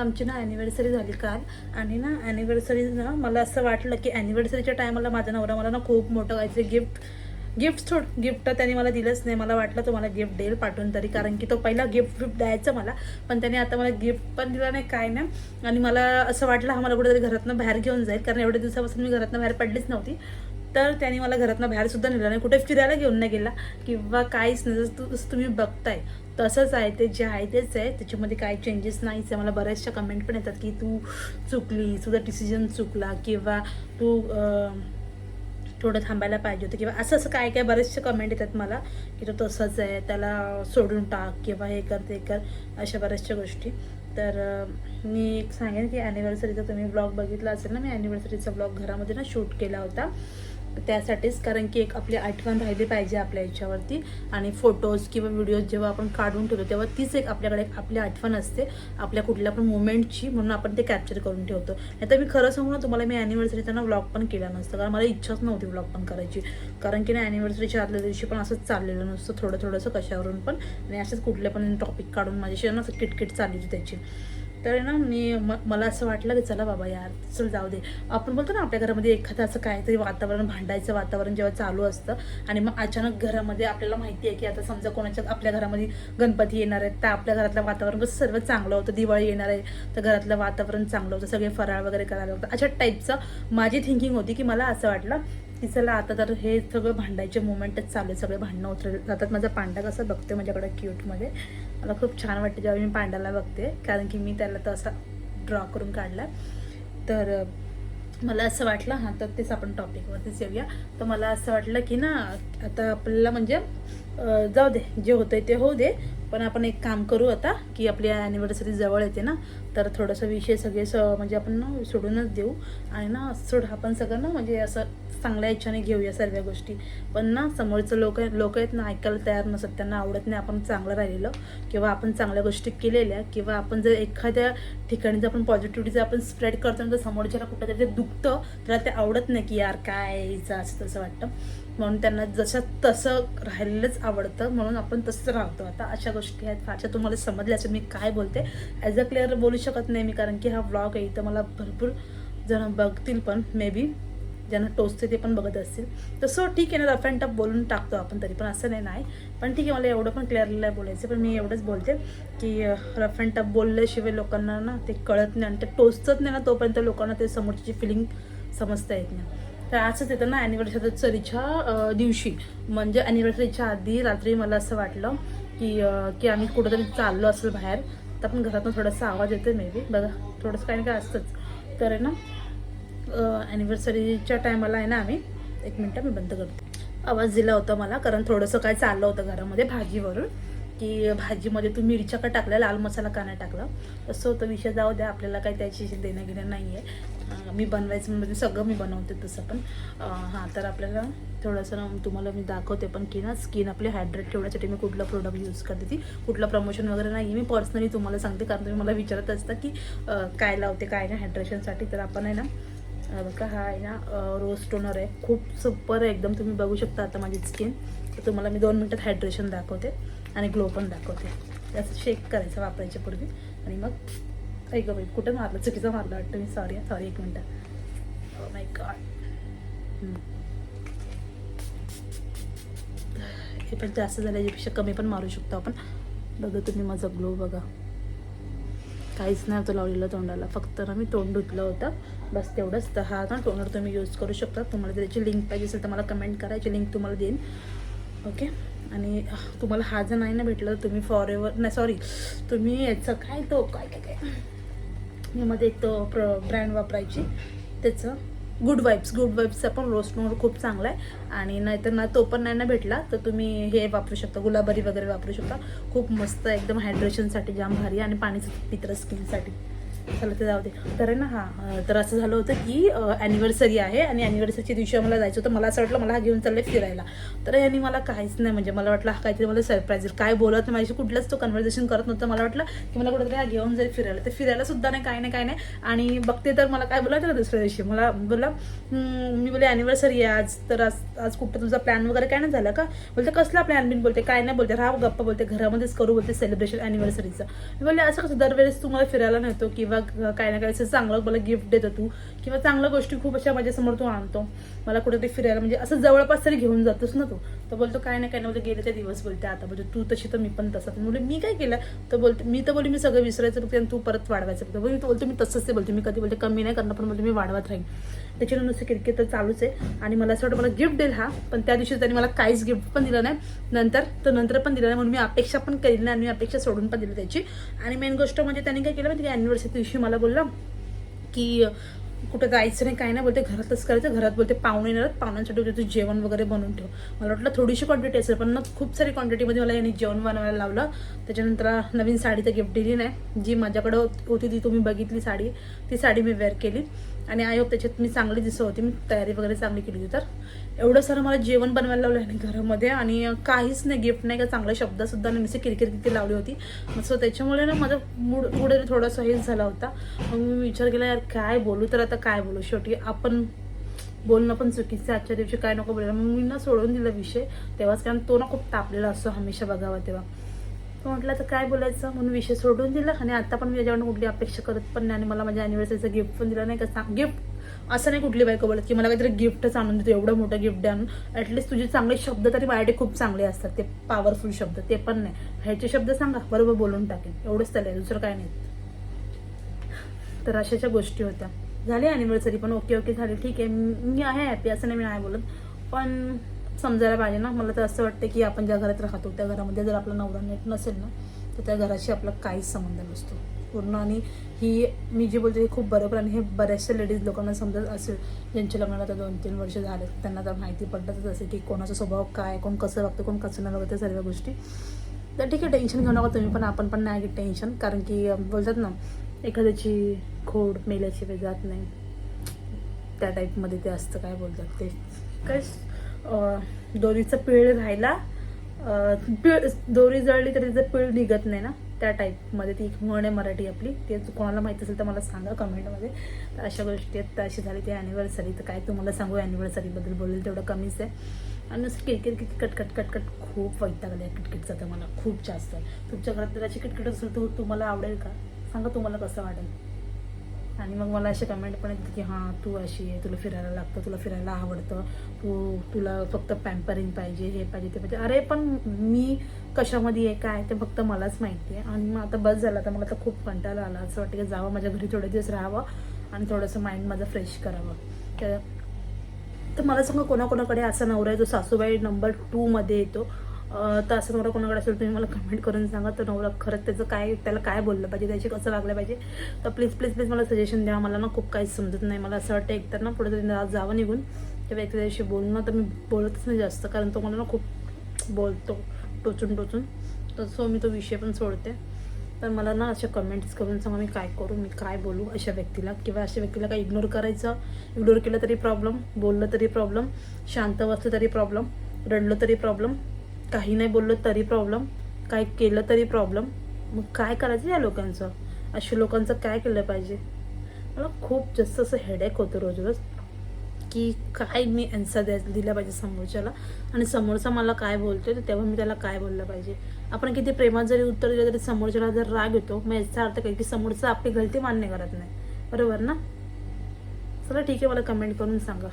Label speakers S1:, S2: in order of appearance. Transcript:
S1: आमची ना ॲनिव्हर्सरी झाली काल आणि ना ॲनिव्हर्सरी ना मला असं वाटलं की ॲनिव्हर्सरीच्या टायमाला माझा नवरा मला ना खूप मोठं काहीतरी गिफ्ट गिफ्ट सोड. गिफ्ट त्याने मला दिलंच नाही. मला वाटलं तो मला गिफ्ट देईल पाठवून तरी. कारण की तो पहिला गिफ्ट गिफ्ट द्यायचा मला. पण त्याने आता मला गिफ्ट पण दिला नाही काय नाही. आणि मला असं वाटलं हा मला कुठेतरी घरातनं बाहेर घेऊन जाईल. कारण एवढ्या दिवसापासून मी घरातनं बाहेर पडलीच नव्हती. तर त्याने मला घरातनं बाहेर सुद्धा नेलं नाही. कुठे फिरायला घेऊन नाही गेला. किंवा काहीच नाही. जसं तू- जसं तुम्ही बघताय तसंच आहे ते. जे आहे तेच आहे. त्याच्यामध्ये काही चेंजेस नाहीच आहे. मला बऱ्याचशा कमेंट पण येतात की तू चुकली तुझा डिसिजन चुकला किंवा तू थोडं थांबायला पाहिजे होतं. किंवा असं असं काय काय बरेचसे कमेंट येतात मला की तो तसंच आहे. त्याला सोडून टाक किंवा हे कर ते कर अशा बऱ्याचशा गोष्टी. तर मी एक सांगेन की ॲनिव्हर्सरीचा तुम्ही ब्लॉग बघितला असेल ना? मी ॲनिव्हर्सरीचा ब्लॉग घरामध्ये ना शूट केला होता. त्यासाठीच कारण की एक आपली आठवण राहिली पाहिजे आपल्या याच्यावरती. आणि फोटोज किंवा व्हिडिओज जेव्हा आपण काढून ठेवतो तेव्हा तीच एक आपल्याकडे एक आपली आठवण असते आपल्या कुठल्या पण मुवमेंटची म्हणून आपण ते कॅप्चर करून ठेवतो. नाही तर मी खरं सांगू ना तुम्हाला मी ॲनिव्हर्सरीचा ना व्लॉग पण केला नसतं कारण मला इच्छाच नव्हती व्लॉग पण करायची. कारण की ना ॲनिव्हर्सरीच्या आदल्या दिवशी पण असंच चाललेलं नसतं थोडं थोडंसं कशावरून पण. आणि असंच कुठले पण टॉपिक काढून माझ्याशी ना असं किटकिट चालली होती त्याची. तर ना मी म मला असं वाटलं की चला बाबा यार चल जाऊ दे. आपण बोलतो ना आपल्या घरामध्ये एखादं असं काहीतरी वातावरण भांडायचं वातावरण जेव्हा चालू असतं आणि मग अचानक घरामध्ये आपल्याला माहिती आहे की आता समजा कोणाच्या आपल्या घरामध्ये गणपती येणार आहेत तर आपल्या घरातलं वातावरण कसं सर्व चांगलं होतं दिवाळी येणार आहे तर घरातलं वातावरण चांगलं होतं सगळे फराळ वगैरे करायला होतं अशा टाईपचं माझी थिंकिंग होती की मला असं वाटलं की चला आता तर हे सगळं भांडायचे मुवमेंटच चालू आहे. सगळे भांडणं उतरले जातात. माझा पांडा कसं बघते माझ्याकडे क्यूटमध्ये मला खूप छान वाटते जेव्हा मी पांडाला बघते. कारण की मी त्याला तसा ड्रॉ करून काढला तर मला असं वाटलं हां तर तेच आपण टॉपिकवरतीच येऊया. तर मला असं वाटलं की ना आता आपल्याला म्हणजे जाऊ दे जे होतंय ते होऊ दे. पण आपण एक काम करू आता की आपली ॲनिव्हर्सरी जवळ येते ना तर थोडंसं विषय सगळे स म्हणजे आपण ना सोडूनच देऊ. आणि ना सोड आपण सगळं ना म्हणजे असं चांगल्या इच्छाने घेऊया सर्व गोष्टी. पण ना समोरचं लोक लोक आहेत ना ऐकायला तयार नसतात त्यांना आवडत नाही आपण चांगलं राहिलेलं. किंवा आपण चांगल्या गोष्टी केलेल्या किंवा आपण जर एखाद्या ठिकाणी जर आपण पॉझिटिव्हिटी जर आपण स्प्रेड करतो ना तर समोरच्याला कुठं तरी ते दुखतं त्याला ते आवडत नाही की यार काय हिचं असं तसं वाटतं. म्हणून त्यांना जसं तसं राहिलेलंच आवडतं म्हणून आपण तसंच राहतो. आता अशा गोष्टी आहेत फारशा तुम्हाला समजल्या मी काय बोलते. ॲज अ क्लिअर बोलू शकत नाही मी कारण की हा ब्लॉग आहे तर मला भरपूर जण बघतील पण मे बी ज्यांना टोचते ते पण बघत असतील. तसं ठीक आहे ना रफ अँड टफ बोलून टाकतो आपण तरी पण असं नाही नाही. पण ठीक आहे मला एवढं पण क्लिअरला नाही बोलायचं पण मी एवढंच बोलते की रफ अँड टफ बोलल्याशिवाय लोकांना ना ते कळत नाही आणि ते टोचत नाही ना तोपर्यंत लोकांना ते समोरची फिलिंग समजता येत नाही. तर असंच येतं ना ॲनिव्हर्सरीच्या दिवशी. म्हणजे ॲनिव्हर्सरीच्या आधी रात्री मला असं वाटलं की की आम्ही कुठंतरी चाललो असेल बाहेर तर पण घरातून थोडासा आवाज येतो मे बी बघा थोडंसं काही काय असतंच. तर आहे ना ॲनिव्हर्सरीच्या टायमाला आहे ना आम्ही एक मिनटं मी बंद करते. आवाज दिला होता मला कारण थोडंसं काय चाललं होतं घरामध्ये भाजीवरून की भाजीमध्ये तू मिरच्या का टाकल्या लाल मसाला का नाही टाकला? तसं होतं विषय जाऊ द्या आपल्याला काही त्याची देणं घेणं नाही आहे मी बनवायचं म्हणजे सगळं मी बनवते तसं पण. हां तर आपल्याला थोडंसं ना तुम्हाला मी दाखवते पण की ना स्किन आपली हायड्रेट ठेवण्यासाठी मी कुठलं प्रोडक्ट यूज करते ती. कुठलं प्रमोशन वगैरे नाही मी पर्सनली तुम्हाला सांगते कारण तुम्ही मला विचारत असता की काय लावते काय ना हायड्रेशनसाठी तर आपण आहे ना बघा हा आहे ना रोज टोनर आहे. खूप सुपर आहे एकदम तुम्ही बघू शकता आता माझी स्किन तर तुम्हाला मी दोन मिनटात हायड्रेशन दाखवते आणि ग्लो पण दाखवते. त्याचं शेक करायचं वापरायच्या पूर्वी. आणि मग ऐक बाई कुठं मारलं? चुकीचं मारलं वाटतं मी. सॉरी सॉरी एक मिनटं. माय गॉड हे पण जास्त झालं याच्यापेक्षा कमी पण मारू शकतो आपण. बघा तुम्ही माझा ग्लो बघा. काहीच नाही होतं लावलेलं तोंडाला. फक्त ना मी तोंड धुतलं होतं. बस तेवढंच. तर हा ना टोनर तुम्ही यूज करू शकता. तुम्हाला जर त्याची लिंक पाहिजे असेल तर मला कमेंट करायची लिंक तुम्हाला देईन. ओके आणि तुम्हाला हा जर नाही ना भेटलं तुम्ही फॉर एव्हर नाही सॉरी तुम्ही याचं काय तो काय काय काय? यामध्ये एक प्र ब्रँड वापरायची. त्याचं गुड वाईब्स गुड वाईब्सचा पण रोस्ट नोड खूप चांगला आहे. आणि नाहीतर ना तो पण नाही ना भेटला तर तुम्ही हे वापरू शकता. गुलाबरी वगैरे वापरू शकता. खूप मस्त आहे, एकदम हायड्रेशनसाठी जाम भारी आणि पाणीचं पित्र स्किनसाठी चला ते जाऊ दे. तर आहे ना हा तर असं झालं होतं की ॲनिव्हर्सरी आहे आणि ॲनिव्हर्सरीच्या दिवशी आम्हाला जायचं होतं. मला असं वाटलं मला हा घेऊन चालले फिरायला. तर यांनी मला काहीच नाही म्हणजे मला वाटलं हा काहीतरी मला सरप्राईज काय बोलत नाही माझ्याशी कुठलंच तो कन्व्हर्सेशन करत नव्हतं. मला वाटलं की मला कुठेतरी हा घेऊन जाईल फिरायला. तर फिरायला सुद्धा नाही काय नाही काय नाही. आणि बघते तर मला काय बोलायचं ना दुसऱ्या दिवशी? मला बोला मी बोले ॲनिव्हर्सरी आहे आज. तर आज आज कुठं तुझा प्लॅन वगैरे काय नाही झाला का? बोलते कसला प्लॅन बिन बोलते काय नाही बोलते हा गप्पा बोलते घरामध्येच करू बोलते सेलिब्रेशन ॲनिव्हर्सरीचं मी बोलले असं कसं? दरवेळेस तू मला फिरायला नव्हतो किंवा काय ना काय असं चांगलं मला गिफ्ट देतो तू. किंवा चांगल्या गोष्टी खूप अशा माझ्यासमोर तू आणतो. मला कुठेतरी फिरायला म्हणजे असं जवळपास तरी घेऊन जातोस ना तू. तर बोलतो काय नाही काय ना बोलते म्हणजे गेले ते दिवस बोलते आता. म्हणजे तू तशी तर मी पण तसं. म्हणजे बोलले मी काय केलं? तर बोलते मी तर बोलली मी सगळं विसरायचं बघते आणि तू परत वाढवायचं बघते बोलते बोलतो मी तसंच ते बोलते मी कधी बोलते कमी नाही करणार पण बोलते मी वाढवत राहीन. त्याच्यानं नुसतं क्रिकेट तर चालूच आहे. आणि मला असं वाटतं मला गिफ्ट देईल हा. पण त्या दिवशी त्यांनी मला काहीच गिफ्ट पण दिलं नाही. नंतर तर नंतर पण दिलं नाही म्हणून मी अपेक्षा पण केली नाही आणि मी अपेक्षा सोडून पण दिली त्याची. आणि मेन गोष्ट म्हणजे त्यांनी काय केलं म्हणजे का? ॲनिव्हर्सरी दिवशी मला बोलला की कुठं जायचं नाही काय नाही बोलते घरातच करायचं? घरात बोलते पाहुणे येणार पाहुण्यांसाठी बोलते जेवण वगैरे बनवून ठेव. मला वाटलं थोडीशी क्वांटिटी असेल पण ना खूप सारी क्वांटिटीमध्ये मला यांनी जेवण बनवायला लावलं. त्याच्यानंतर नवीन साडी तर गिफ्ट दिली नाही. जी माझ्याकडं होती ती तुम्ही बघितली साडी ती साडी मी वेअर केली. आणि आय त्याच्यात मी चांगली दिसत होती मी तयारी वगैरे चांगली केली होती. तर एवढं सारं मला जेवण बनवायला लावलं आहे घरामध्ये आणि काहीच नाही गिफ्ट नाही का चांगले शब्दसुद्धा नाही मी किरकिर किती लावली होती. सो त्याच्यामुळे ना माझा मूड मूड थोडासा हेच झाला होता. मग मी विचार केला यार काय बोलू तर आता काय बोलू? शेवटी आपण बोलणं पण चुकीचं आजच्या दिवशी काय नको बोलायला. मग मी ना सोडून दिला विषय. तेव्हाच कारण तो ना खूप तापलेला असतो हमेशा बघावा तेव्हा. तो म्हटलं तर काय बोलायचं? म्हणून विषय सोडून दिला. आणि आता पण मी याच्याकडून कुठली अपेक्षा करत पण नाही. आणि मला माझ्या अॅनिव्हर्सरीचं गिफ्ट पण दिलं नाही का? सांग गिफ्ट असं नाही कुठली बायको बोलत की मला काहीतरी गिफ्टच आणून देतो एवढं मोठं गिफ्ट आणून. ॲटलीस्ट तुझे चांगले शब्द तरी माझ्याकडे खूप चांगले असतात. ते पॉवरफुल शब्द ते पण नाही. ह्याचे शब्द सांगा बरोबर बोलून टाकेन. एवढंच त्याला दुसरं काय नाही. तर अशाच्या गोष्टी होत्या. झाली अॅनिव्हर्सरी पण ओके ओके झाली. ठीक आहे. मी आहे हॅपी असं नाही मी नाही बोलत. पण समजायला पाहिजे ना. मला तर असं वाटतं की आपण ज्या घरात राहतो त्या घरामध्ये जर आपला नवरा नीट नसेल ना तर त्या घराशी आपला काहीच संबंध नसतो. पूर्ण आणि ही मी जे बोलते हे खूप बरोबर आणि हे बऱ्याचशा लेडीज लोकांना समजत असेल ज्यांच्या लग्नाला तर दोन तीन वर्ष झाले त्यांना तर माहिती पडतातच असेल की कोणाचा स्वभाव काय कोण कसं वागतं कोण कसं नाही वागतं त्या सर्व गोष्टी. तर ठीक आहे टेन्शन घेऊ नका तुम्ही पण आपण पण नाही घेत टेन्शन कारण की बोलतात ना एखाद्याची खोड मेल्याची जात नाही. त्या टाईपमध्ये ते असतं काय बोलतात ते. काय दोरीचं पिळ राहिला. पीळ पिळ दोरी जळली तर तिचं पिळ निघत नाही ना त्या टाईपमध्ये ती एक म्हण आहे मराठी आपली. ते कोणाला माहीत असेल तर मला सांगा कमेंटमध्ये. तर अशा गोष्टी आहेत तर अशी झाली ती ॲनिव्हर्सरी तर काय तुम्हाला सांगू ॲनिव्हर्सरीबद्दल बोलेल तेवढं कमीच आहे. आणि असं किटकिट किटकट कट कट कट खूप वैताग आहे किटकिटचा तर मला खूप जास्त. तुमच्या घरात जर अशी किटकिट असेल तर तुम्हाला आवडेल का? सांगा तुम्हाला कसं वाटेल. आणि मग मला असे कमेंट पण येतात की हां तू अशी आहे तुला फिरायला लागतं तुला फिरायला आवडतं. तू तुला फक्त पॅम्परिंग पाहिजे हे पाहिजे ते पाहिजे. अरे पण मी कशामध्ये आहे काय ते फक्त मलाच माहिती आहे. आणि मग आता बस झाला तर मला तर खूप कंटाळा आला. असं वाटतं की जावं माझ्या घरी थोडे दिवस राहावं आणि थोडंसं माइंड माझं फ्रेश करावं. तर तर मला सांगा कोणाकोणाकडे असा नवरा आहे जो सासूबाई नंबर टूमध्ये येतो? तर असं नवरा कोणाकडे असेल तुम्ही मला कमेंट करून सांगा. तर नवरा खरंच त्याचं काय त्याला काय बोललं पाहिजे त्याची कसं वागलं पाहिजे. तर प्लीज प्लीज प्लीज मला सजेशन द्या. मला ना खूप काही समजत नाही. मला असं वाटतं एकतर ना पुढे तरी जावं निघून त्या व्यक्तीशी बोलणं तर मी बोलतच नाही जास्त कारण तो मला ना खूप बोलतो टोचून टोचून. तर सो मी तो विषय पण सोडते. तर मला ना अशा कमेंट्स करून सांगा मी काय करू मी काय बोलू अशा व्यक्तीला किंवा अशा व्यक्तीला काय इग्नोर करायचं इग्नोर केलं तरी प्रॉब्लेम बोललं तरी प्रॉब्लेम शांत बसलं तरी प्रॉब्लेम रडलं तरी प्रॉब्लेम काही नाही बोललं तरी प्रॉब्लेम काय केलं तरी प्रॉब्लेम मग काय करायचं या लोकांचं? अशा लोकांचं काय केलं पाहिजे? मला खूप जास्त असं हेडेक होतं रोज रोज की काय मी अन्सर द्या दिला पाहिजे समोरच्याला. आणि समोरचा मला काय बोलतोय तर तेव्हा मी त्याला काय बोललं पाहिजे? आपण किती प्रेमात जरी उत्तर दिलं तरी समोरच्याला जर राग येतो मग याचा अर्थ काय? की समोरचा आपली गलती मान्य करत नाही. बरोबर ना? चला ठीक आहे मला कमेंट करून सांगा.